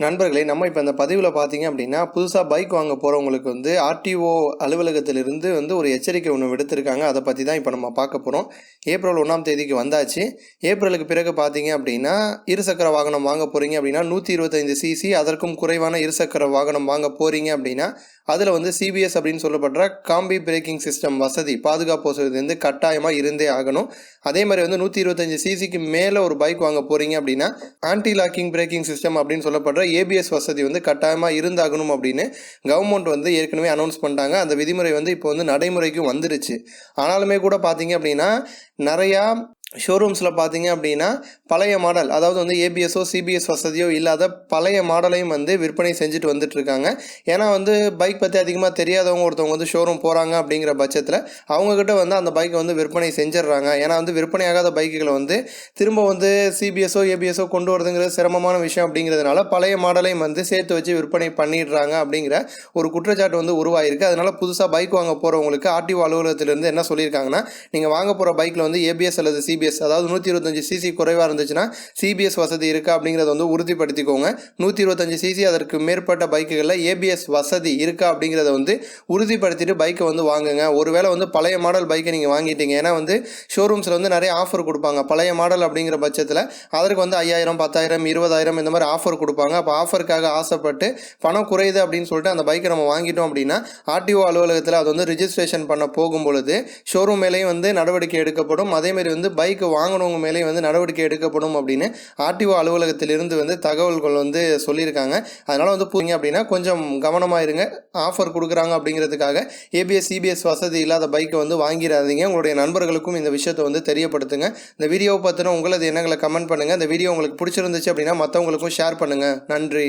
நண்பர்களே நம்ம இப்போ இந்த பதிவில் பார்த்தீங்க அப்படின்னா புதுசாக பைக் வாங்க போகிறவங்களுக்கு வந்து ஆர்டிஓ அலுவலகத்திலிருந்து வந்து ஒரு எச்சரிக்கை ஒன்று விடுத்திருக்காங்க. அதை பற்றி தான் இப்போ நம்ம பார்க்க போகிறோம் ஏப்ரல் ஒன்றாம் தேதிக்கு வந்தாச்சு. ஏப்ரலுக்கு பிறகு பார்த்தீங்க அப்படின்னா இருசக்கர வாகனம் வாங்க போகிறீங்க அப்படின்னா நூற்றி இருபத்தைந்து சிசி அதற்கும் குறைவான இருசக்கர வாகனம் வாங்க போகிறீங்க அப்படின்னா அதில் வந்து சிபிஎஸ் அப்படின்னு சொல்லப்படுற காம்பி பிரேக்கிங் சிஸ்டம் வசதி பாதுகாப்பு வசதி வந்து கட்டாயமாக இருந்தே ஆகணும். அதே மாதிரி வந்து நூற்றி இருபத்தஞ்சி சிசிக்கு மேலே ஒரு பைக் வாங்க போகிறீங்க அப்படின்னா ஆன்டி லாக்கிங் பிரேக்கிங் சிஸ்டம் அப்படின்னு சொல்லப்படுற ஏபிஎஸ் வசதி வந்து கட்டாயமாக இருந்தாகணும் அப்படின்னு கவர்மெண்ட் வந்து ஏற்கனவே அனௌன்ஸ் பண்ணிட்டாங்க. அந்த விதிமுறை வந்து இப்போ வந்து நடைமுறைக்கும் வந்துருச்சு. ஆனாலுமே கூட பார்த்தீங்க அப்படின்னா நிறையா ஷோரூம்ஸில் பார்த்தீங்க அப்படின்னா பழைய மாடல் அதாவது வந்து ஏபிஎஸ்ஸோ சிபிஎஸ் வசதியோ இல்லாத பழைய மாடலையும் வந்து விற்பனை செஞ்சுட்டு வந்துட்டுருக்காங்க. ஏன்னா வந்து பைக் பற்றி அதிகமாக தெரியாதவங்க ஒருத்தவங்க வந்து ஷோரூம் போகிறாங்க அப்படிங்கிற பட்சத்தில் அவங்கக்கிட்ட வந்து அந்த பைக்கை வந்து விற்பனை செஞ்சிடுறாங்க. ஏன்னா வந்து விற்பனையாகாத பைக்குகளை வந்து திரும்ப வந்து சிபிஎஸ்ஸோ ஏபிஎஸ்ஸோ கொண்டு வரதுங்கிறது சிரமமான விஷயம் அப்படிங்கிறதுனால பழைய மாடலையும் வந்து சேர்த்து வச்சு விற்பனை பண்ணிடுறாங்க அப்படிங்கிற ஒரு குற்றச்சாட்டு வந்து உருவாயிருக்கு. அதனால் புதுசாக பைக் வாங்க போகிறவங்களுக்கு ஆர்டிஓ அலுவலகத்திலேருந்து என்ன சொல்லியிருக்காங்கன்னா நீங்கள் வாங்க போகிற பைக்கில் வந்து ஏபிஎஸ் அல்லது சிபிஎஸ் அதாவது நூற்றி இருபத்தஞ்சி சிசி குறைவாக இருந்துச்சுன்னா சிபிஎஸ் வசதி இருக்கா அப்படிங்கிறத வந்து உறுதிப்படுத்திக்கோங்க. நூற்றி இருபத்தஞ்சி சிசி அதற்கு மேற்பட்ட பைக்குகளில் ஏபிஎஸ் வசதி இருக்கா அப்படிங்கிறத வந்து உறுதிப்படுத்திட்டு பைக்கை வந்து வாங்குங்க. ஒருவேளை வந்து பழைய மாடல் பைக்கை நீங்கள் வாங்கிட்டீங்க. ஏன்னா வந்து ஷோரூம்ஸில் வந்து நிறைய ஆஃபர் கொடுப்பாங்க. பழைய மாடல் அப்படிங்கிற பட்சத்தில் அதற்கு வந்து ஐயாயிரம் பத்தாயிரம் இருபதாயிரம் இந்த மாதிரி ஆஃபர் கொடுப்பாங்க. அப்போ ஆஃபருக்காக ஆசைப்பட்டு பணம் குறையுது அப்படின்னு சொல்லிட்டு அந்த பைக்கை நம்ம வாங்கிட்டோம் அப்படின்னா ஆர்டிஓ அலுவலகத்தில் அது வந்து ரிஜிஸ்ட்ரேஷன் பண்ண போகும் பொழுது ஷோரூம் மேலேயும் வந்து நடவடிக்கை எடுக்கப்படும். அதேமாரி வந்து பைக் பைக்கு வாங்கினவங்க மேலே வந்து நடவடிக்கை எடுக்கப்படும் அப்படின்னு ஆர்டிஓ அலுவலகத்திலிருந்து வந்து தகவல்கள் வந்து சொல்லியிருக்காங்க. அதனால் வந்து போங்க அப்படின்னா கொஞ்சம் கவனமாக இருங்க. ஆஃபர் கொடுக்குறாங்க அப்படிங்கிறதுக்காக ஏபிஎஸ் சிபிஎஸ் வசதி இல்லாத பைக்கை வந்து வாங்கிடாதீங்க. உங்களுடைய நண்பர்களுக்கும் இந்த விஷயத்தை வந்து தெரியப்படுத்துங்க. இந்த வீடியோவை பற்றின உங்களது எண்ணங்களை கமெண்ட் பண்ணுங்கள் இந்த வீடியோ உங்களுக்கு பிடிச்சிருந்துச்சு அப்படின்னா மற்றவங்களுக்கும் ஷேர் பண்ணுங்கள் நன்றி.